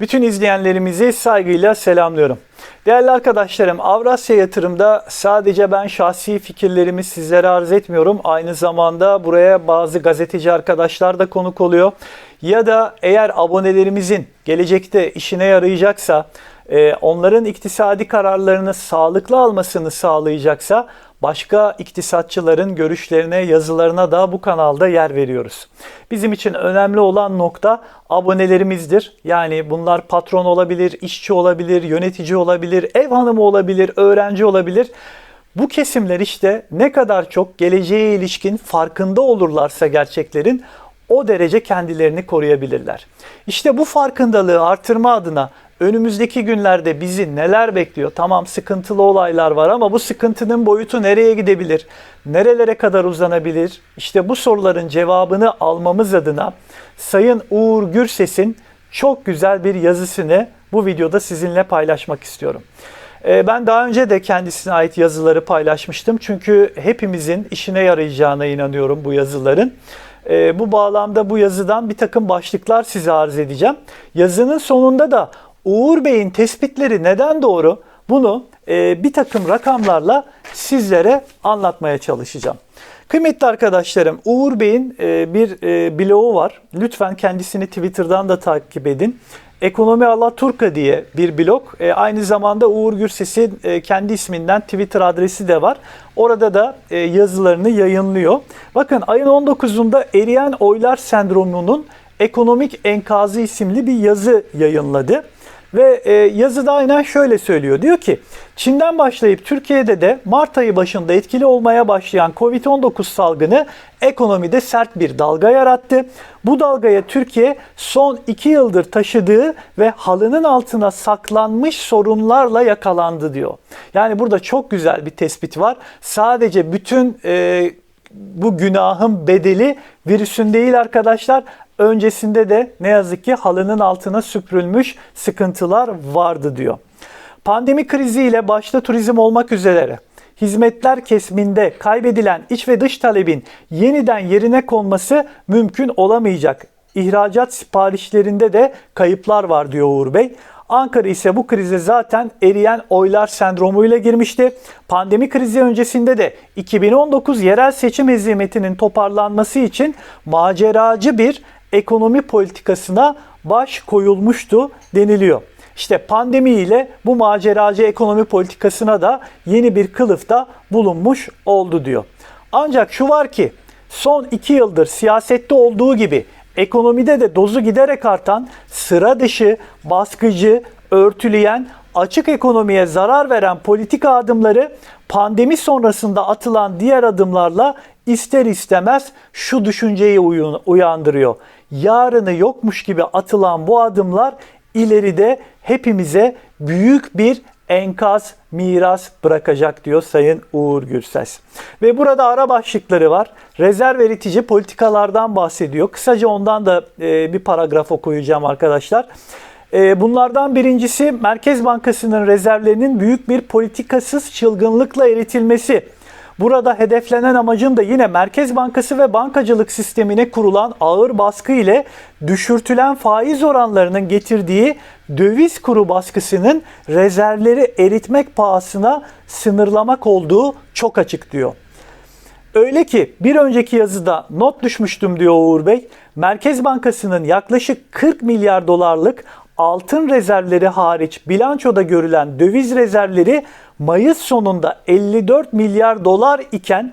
Bütün izleyenlerimizi saygıyla selamlıyorum. Değerli arkadaşlarım, Avrasya Yatırım'da sadece ben şahsi fikirlerimi sizlere arz etmiyorum. Aynı zamanda buraya bazı gazeteci arkadaşlar da konuk oluyor. Ya da eğer abonelerimizin gelecekte işine yarayacaksa, e, onların iktisadi kararlarını sağlıklı almasını sağlayacaksa başka iktisatçıların görüşlerine, yazılarına da bu kanalda yer veriyoruz. Bizim için önemli olan nokta abonelerimizdir. Yani bunlar patron olabilir, işçi olabilir, yönetici olabilir, ev hanımı olabilir, öğrenci olabilir. Bu kesimler işte ne kadar çok geleceğe ilişkin farkında olurlarsa gerçeklerin o derece kendilerini koruyabilirler. İşte bu farkındalığı artırma adına önümüzdeki günlerde bizi neler bekliyor? Tamam sıkıntılı olaylar var ama bu sıkıntının boyutu nereye gidebilir? Nerelere kadar uzanabilir? İşte bu soruların cevabını almamız adına Sayın Uğur Gürses'in çok güzel bir yazısını bu videoda sizinle paylaşmak istiyorum. Ee, ben daha önce de kendisine ait yazıları paylaşmıştım. Çünkü hepimizin işine yarayacağına inanıyorum bu yazıların. Ee, bu bağlamda bu yazıdan bir takım başlıklar size arz edeceğim. Yazının sonunda da Uğur Bey'in tespitleri neden doğru? Bunu e, bir takım rakamlarla sizlere anlatmaya çalışacağım. Kıymetli arkadaşlarım, Uğur Bey'in e, bir e, blogu var. Lütfen kendisini Twitter'dan da takip edin. Ekonomi Alaturka diye bir blog. E, aynı zamanda Uğur Gürses'in e, kendi isminden Twitter adresi de var. Orada da e, yazılarını yayınlıyor. Bakın ayın 19'unda eriyen oylar sendromunun ekonomik enkazı isimli bir yazı yayınladı. Ve e, yazıda aynen şöyle söylüyor. Diyor ki Çin'den başlayıp Türkiye'de de Mart ayı başında etkili olmaya başlayan Covid-19 salgını ekonomide sert bir dalga yarattı. Bu dalgaya Türkiye son iki yıldır taşıdığı ve halının altına saklanmış sorunlarla yakalandı diyor. Yani burada çok güzel bir tespit var. Sadece bütün e, bu günahın bedeli virüsün değil arkadaşlar öncesinde de ne yazık ki halının altına süpürülmüş sıkıntılar vardı diyor. Pandemi kriziyle başta turizm olmak üzere hizmetler kesiminde kaybedilen iç ve dış talebin yeniden yerine konması mümkün olamayacak. İhracat siparişlerinde de kayıplar var diyor Uğur Bey. Ankara ise bu krize zaten eriyen oylar sendromuyla girmişti. Pandemi krizi öncesinde de 2019 yerel seçim hezimetinin toparlanması için maceracı bir ekonomi politikasına baş koyulmuştu deniliyor. İşte pandemi ile bu maceracı ekonomi politikasına da yeni bir kılıfta bulunmuş oldu diyor. Ancak şu var ki son iki yıldır siyasette olduğu gibi ekonomide de dozu giderek artan sıra dışı, baskıcı, örtüleyen, açık ekonomiye zarar veren politika adımları pandemi sonrasında atılan diğer adımlarla ister istemez şu düşünceyi uyandırıyor. Yarını yokmuş gibi atılan bu adımlar ileride hepimize büyük bir enkaz miras bırakacak diyor Sayın Uğur Gürses. Ve burada ara başlıkları var. Rezerv eritici politikalardan bahsediyor. Kısaca ondan da e, bir paragraf okuyacağım arkadaşlar. E, bunlardan birincisi Merkez Bankası'nın rezervlerinin büyük bir politikasız çılgınlıkla eritilmesi. Burada hedeflenen amacın da yine Merkez Bankası ve bankacılık sistemine kurulan ağır baskı ile düşürtülen faiz oranlarının getirdiği döviz kuru baskısının rezervleri eritmek pahasına sınırlamak olduğu çok açık diyor. Öyle ki bir önceki yazıda not düşmüştüm diyor Uğur Bey. Merkez Bankası'nın yaklaşık 40 milyar dolarlık altın rezervleri hariç bilançoda görülen döviz rezervleri Mayıs sonunda 54 milyar dolar iken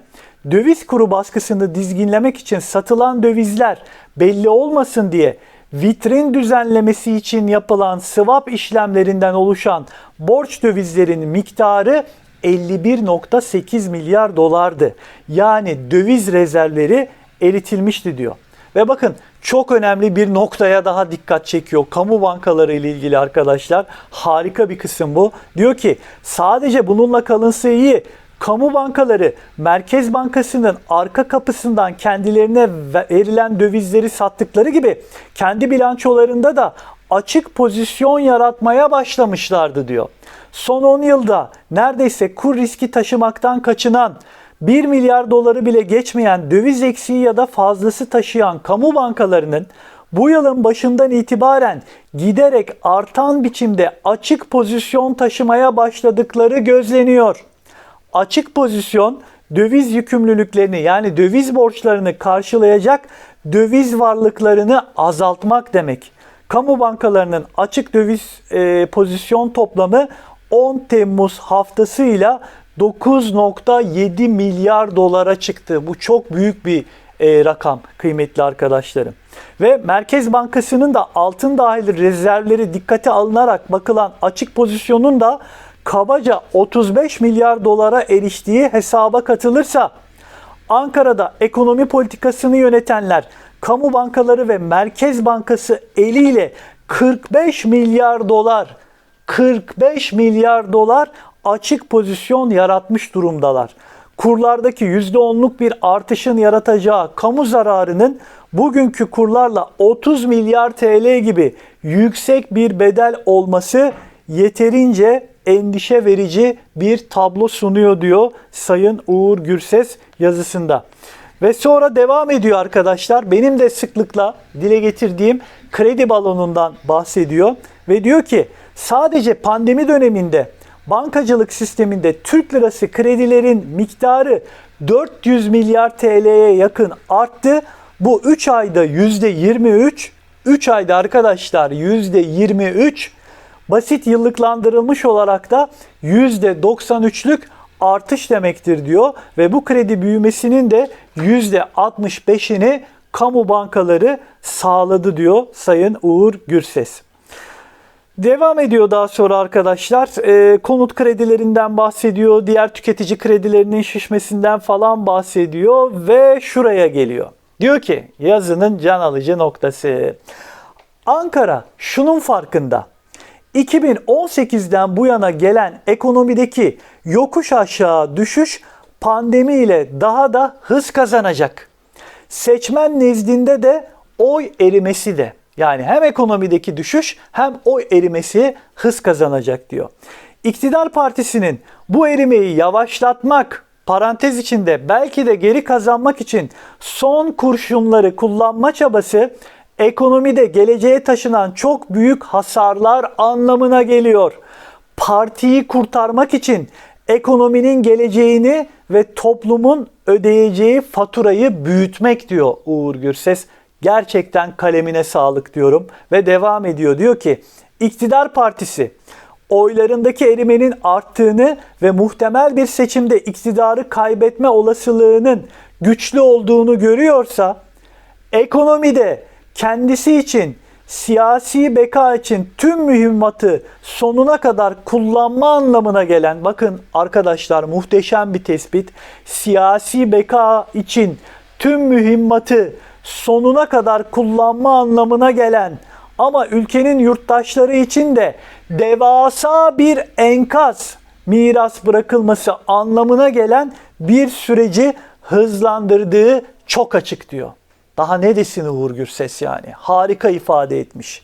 döviz kuru baskısını dizginlemek için satılan dövizler belli olmasın diye vitrin düzenlemesi için yapılan swap işlemlerinden oluşan borç dövizlerinin miktarı 51.8 milyar dolardı. Yani döviz rezervleri eritilmişti diyor. Ve bakın çok önemli bir noktaya daha dikkat çekiyor. Kamu bankaları ile ilgili arkadaşlar harika bir kısım bu. Diyor ki sadece bununla kalınsa iyi. Kamu bankaları Merkez Bankası'nın arka kapısından kendilerine verilen dövizleri sattıkları gibi kendi bilançolarında da açık pozisyon yaratmaya başlamışlardı diyor. Son 10 yılda neredeyse kur riski taşımaktan kaçınan 1 milyar doları bile geçmeyen döviz eksiği ya da fazlası taşıyan kamu bankalarının bu yılın başından itibaren giderek artan biçimde açık pozisyon taşımaya başladıkları gözleniyor. Açık pozisyon döviz yükümlülüklerini yani döviz borçlarını karşılayacak döviz varlıklarını azaltmak demek. Kamu bankalarının açık döviz e, pozisyon toplamı 10 Temmuz haftasıyla 9.7 milyar dolara çıktı. Bu çok büyük bir e, rakam kıymetli arkadaşlarım. Ve Merkez Bankası'nın da altın dahil rezervleri dikkate alınarak bakılan açık pozisyonun da kabaca 35 milyar dolara eriştiği hesaba katılırsa Ankara'da ekonomi politikasını yönetenler kamu bankaları ve Merkez Bankası eliyle 45 milyar dolar 45 milyar dolar açık pozisyon yaratmış durumdalar. Kurlardaki %10'luk bir artışın yaratacağı kamu zararının bugünkü kurlarla 30 milyar TL gibi yüksek bir bedel olması yeterince endişe verici bir tablo sunuyor diyor Sayın Uğur Gürses yazısında. Ve sonra devam ediyor arkadaşlar. Benim de sıklıkla dile getirdiğim kredi balonundan bahsediyor ve diyor ki sadece pandemi döneminde bankacılık sisteminde Türk lirası kredilerin miktarı 400 milyar TL'ye yakın arttı. Bu 3 ayda %23, 3 ayda arkadaşlar %23 basit yıllıklandırılmış olarak da %93'lük artış demektir diyor ve bu kredi büyümesinin de %65'ini kamu bankaları sağladı diyor Sayın Uğur Gürses. Devam ediyor daha sonra arkadaşlar. E, konut kredilerinden bahsediyor. Diğer tüketici kredilerinin şişmesinden falan bahsediyor. Ve şuraya geliyor. Diyor ki yazının can alıcı noktası. Ankara şunun farkında. 2018'den bu yana gelen ekonomideki yokuş aşağı düşüş pandemiyle daha da hız kazanacak. Seçmen nezdinde de oy erimesi de yani hem ekonomideki düşüş hem oy erimesi hız kazanacak diyor. İktidar partisinin bu erimeyi yavaşlatmak, parantez içinde belki de geri kazanmak için son kurşunları kullanma çabası ekonomide geleceğe taşınan çok büyük hasarlar anlamına geliyor. Partiyi kurtarmak için ekonominin geleceğini ve toplumun ödeyeceği faturayı büyütmek diyor Uğur Gürses. Gerçekten kalemine sağlık diyorum ve devam ediyor. Diyor ki iktidar partisi oylarındaki erimenin arttığını ve muhtemel bir seçimde iktidarı kaybetme olasılığının güçlü olduğunu görüyorsa ekonomide kendisi için siyasi beka için tüm mühimmatı sonuna kadar kullanma anlamına gelen bakın arkadaşlar muhteşem bir tespit. Siyasi beka için tüm mühimmatı sonuna kadar kullanma anlamına gelen ama ülkenin yurttaşları için de devasa bir enkaz miras bırakılması anlamına gelen bir süreci hızlandırdığı çok açık diyor. Daha ne desin Uğur Gürses yani? Harika ifade etmiş.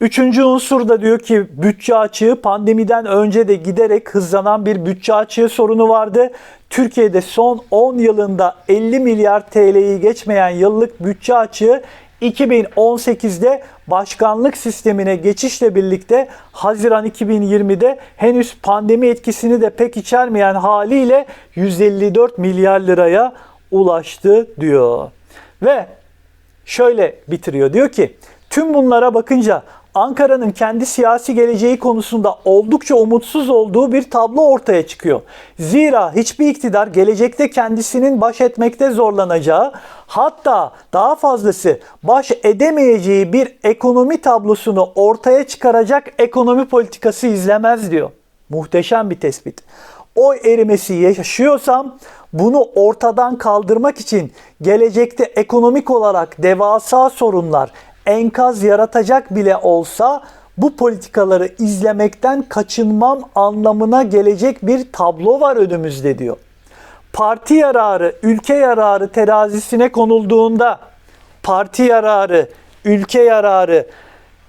Üçüncü unsur da diyor ki bütçe açığı pandemiden önce de giderek hızlanan bir bütçe açığı sorunu vardı. Türkiye'de son 10 yılında 50 milyar TL'yi geçmeyen yıllık bütçe açığı 2018'de başkanlık sistemine geçişle birlikte Haziran 2020'de henüz pandemi etkisini de pek içermeyen haliyle 154 milyar liraya ulaştı diyor. Ve şöyle bitiriyor. Diyor ki tüm bunlara bakınca Ankara'nın kendi siyasi geleceği konusunda oldukça umutsuz olduğu bir tablo ortaya çıkıyor. Zira hiçbir iktidar gelecekte kendisinin baş etmekte zorlanacağı, hatta daha fazlası baş edemeyeceği bir ekonomi tablosunu ortaya çıkaracak ekonomi politikası izlemez diyor. Muhteşem bir tespit. Oy erimesi yaşıyorsam bunu ortadan kaldırmak için gelecekte ekonomik olarak devasa sorunlar, enkaz yaratacak bile olsa bu politikaları izlemekten kaçınmam anlamına gelecek bir tablo var önümüzde diyor. Parti yararı, ülke yararı terazisine konulduğunda parti yararı, ülke yararı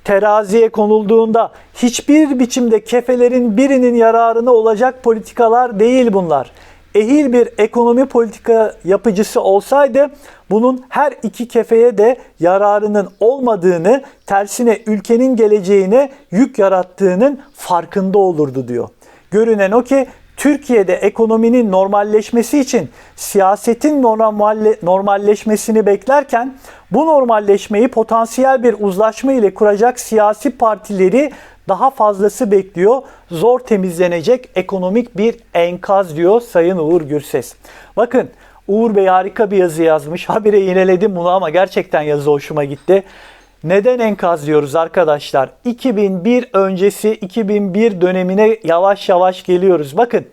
teraziye konulduğunda hiçbir biçimde kefelerin birinin yararına olacak politikalar değil bunlar ehil bir ekonomi politika yapıcısı olsaydı bunun her iki kefeye de yararının olmadığını, tersine ülkenin geleceğine yük yarattığının farkında olurdu diyor. Görünen o ki Türkiye'de ekonominin normalleşmesi için siyasetin normalle, normalleşmesini beklerken bu normalleşmeyi potansiyel bir uzlaşma ile kuracak siyasi partileri daha fazlası bekliyor. Zor temizlenecek ekonomik bir enkaz diyor Sayın Uğur Gürses. Bakın Uğur Bey harika bir yazı yazmış. Habire yineledim bunu ama gerçekten yazı hoşuma gitti. Neden enkaz diyoruz arkadaşlar? 2001 öncesi 2001 dönemine yavaş yavaş geliyoruz. Bakın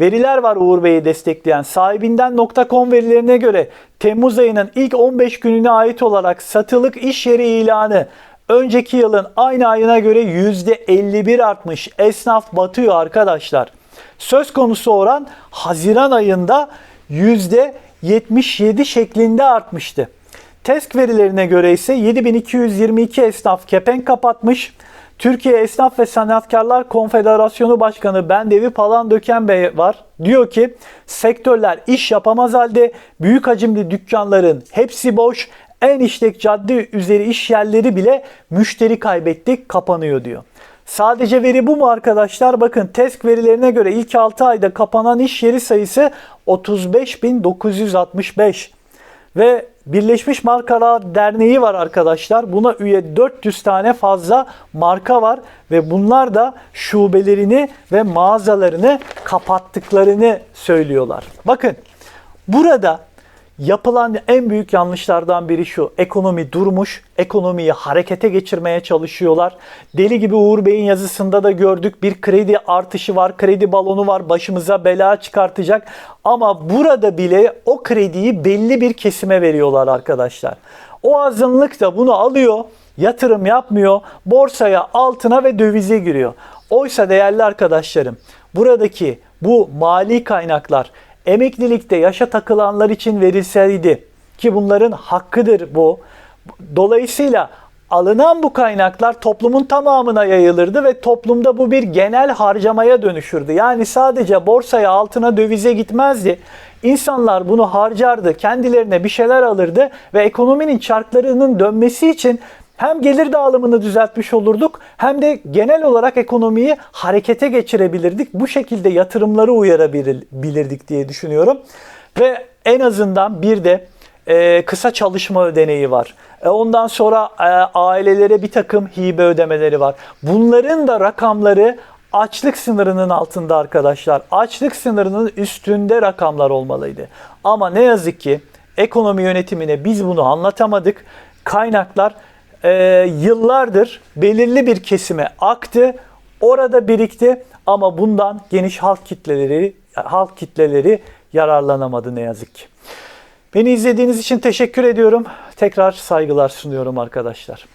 veriler var Uğur Bey'i destekleyen. Sahibinden.com verilerine göre Temmuz ayının ilk 15 gününe ait olarak satılık iş yeri ilanı önceki yılın aynı ayına göre %51 artmış. Esnaf batıyor arkadaşlar. Söz konusu oran Haziran ayında %77 şeklinde artmıştı. TESK verilerine göre ise 7222 esnaf kepenk kapatmış. Türkiye Esnaf ve Sanatkarlar Konfederasyonu Başkanı Bendevi Palandöken Bey var. Diyor ki sektörler iş yapamaz halde büyük hacimli dükkanların hepsi boş. En işlek cadde üzeri iş yerleri bile müşteri kaybettik kapanıyor diyor. Sadece veri bu mu arkadaşlar? Bakın TESK verilerine göre ilk 6 ayda kapanan iş yeri sayısı 35.965 ve Birleşmiş Markalar Derneği var arkadaşlar. Buna üye 400 tane fazla marka var ve bunlar da şubelerini ve mağazalarını kapattıklarını söylüyorlar. Bakın burada yapılan en büyük yanlışlardan biri şu. Ekonomi durmuş, ekonomiyi harekete geçirmeye çalışıyorlar. Deli gibi Uğur Bey'in yazısında da gördük. Bir kredi artışı var, kredi balonu var, başımıza bela çıkartacak. Ama burada bile o krediyi belli bir kesime veriyorlar arkadaşlar. O azınlık da bunu alıyor, yatırım yapmıyor, borsaya, altına ve dövize giriyor. Oysa değerli arkadaşlarım, buradaki bu mali kaynaklar emeklilikte yaşa takılanlar için verilseydi ki bunların hakkıdır bu. Dolayısıyla alınan bu kaynaklar toplumun tamamına yayılırdı ve toplumda bu bir genel harcamaya dönüşürdü. Yani sadece borsaya, altına, dövize gitmezdi. İnsanlar bunu harcardı, kendilerine bir şeyler alırdı ve ekonominin çarklarının dönmesi için hem gelir dağılımını düzeltmiş olurduk hem de genel olarak ekonomiyi harekete geçirebilirdik. Bu şekilde yatırımları uyarabilirdik diye düşünüyorum. Ve en azından bir de e, kısa çalışma ödeneği var. E, ondan sonra e, ailelere bir takım hibe ödemeleri var. Bunların da rakamları açlık sınırının altında arkadaşlar. Açlık sınırının üstünde rakamlar olmalıydı. Ama ne yazık ki ekonomi yönetimine biz bunu anlatamadık. Kaynaklar e, yıllardır belirli bir kesime aktı. Orada birikti ama bundan geniş halk kitleleri halk kitleleri yararlanamadı ne yazık ki. Beni izlediğiniz için teşekkür ediyorum. Tekrar saygılar sunuyorum arkadaşlar.